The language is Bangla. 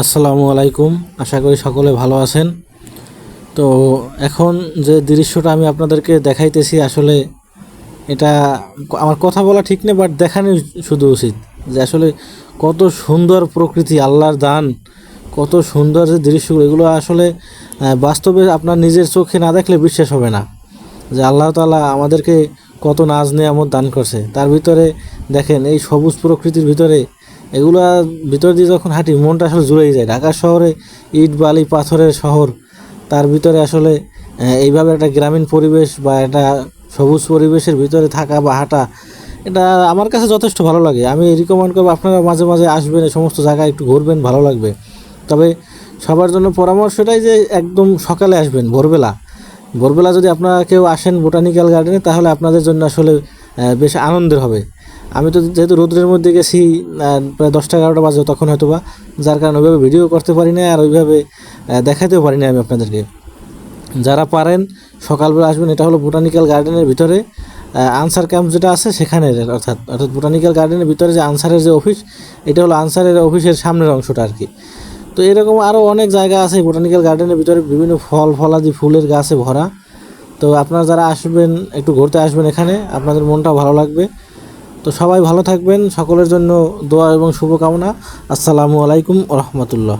আসসালামু আলাইকুম। আশা করি সকলে ভালো আছেন। তো এখন যে দৃশ্যটা আমি আপনাদেরকে দেখাইতেছি, আসলে এটা আমার কথা বলা ঠিক নেই বাট দেখানোই শুধু উচিত। যে আসলে কত সুন্দর প্রকৃতি, আল্লাহর দান, কত সুন্দর যে দৃশ্যগুলো, এগুলো আসলে বাস্তবে আপনার নিজের চোখে না দেখলে বিশ্বাস হবে না। যে আল্লাহ তাআলা আমাদেরকে কত নাজ নেয়ামত দান করছে। তার ভিতরে দেখেন, এই সবুজ প্রকৃতির ভিতরে এগুলা ভিতর দিয়ে যখন হাঁটি, মনটা আসলে জুড়েই যায়। ঢাকা শহরে ইট, বালি, পাথরের শহর, তার ভিতরে আসলে এইভাবে একটা গ্রামীণ পরিবেশ বা একটা সবুজ পরিবেশের ভিতরে থাকা বা হাঁটা, এটা আমার কাছে যথেষ্ট ভালো লাগে। আমি রিকমেন্ড করব, আপনারা মাঝে মাঝে আসবেন এই সমস্ত জায়গায় একটু ঘুরবেন, ভালো লাগবে। তবে সবার জন্য পরামর্শ এটাই যে একদম সকালে আসবেন, ভোরবেলা। ভোরবেলা যদি আপনারা কেউ আসেন বোটানিক্যাল গার্ডেনে তাহলে আপনাদের জন্য আসলে বেশ আনন্দের হবে। আমি তো যেহেতু রোদ্রের মধ্যে গেছি প্রায় দশটা এগারোটা বাজে, তখন হয়তো বা যার কারণে ওইভাবে ভিডিও করতে পারি না আর ওইভাবে দেখাতেও পারি না আমি আপনাদেরকে। যারা পারেন, সকালবেলা আসবেন, এটা হলো বোটানিক্যাল গার্ডেনের ভিতরে আনসার ক্যাম্প যেটা আছে সেখানে অর্থাৎ অর্থাৎ বোটানিক্যাল গার্ডেনের ভিতরে যে আনসারের যে অফিস এটা হলো আনসারের অফিসের সামনের অংশটা আর কি তো এরকম আরও অনেক জায়গা আছে বোটানিক্যাল গার্ডেনের ভিতরে, বিভিন্ন ফল, ফলাদি, ফুলের গাছে ভরা। তো আপনারা যারা আসবেন, একটু ঘুরতে আসবেন এখানে, আপনাদের মনটা ভালো লাগবে। তো সবাই ভালো থাকবেন সকলের জন্য দোয়া এবং শুভকামনা। আসসালামু আলাইকুম রহমতুল্লাহ।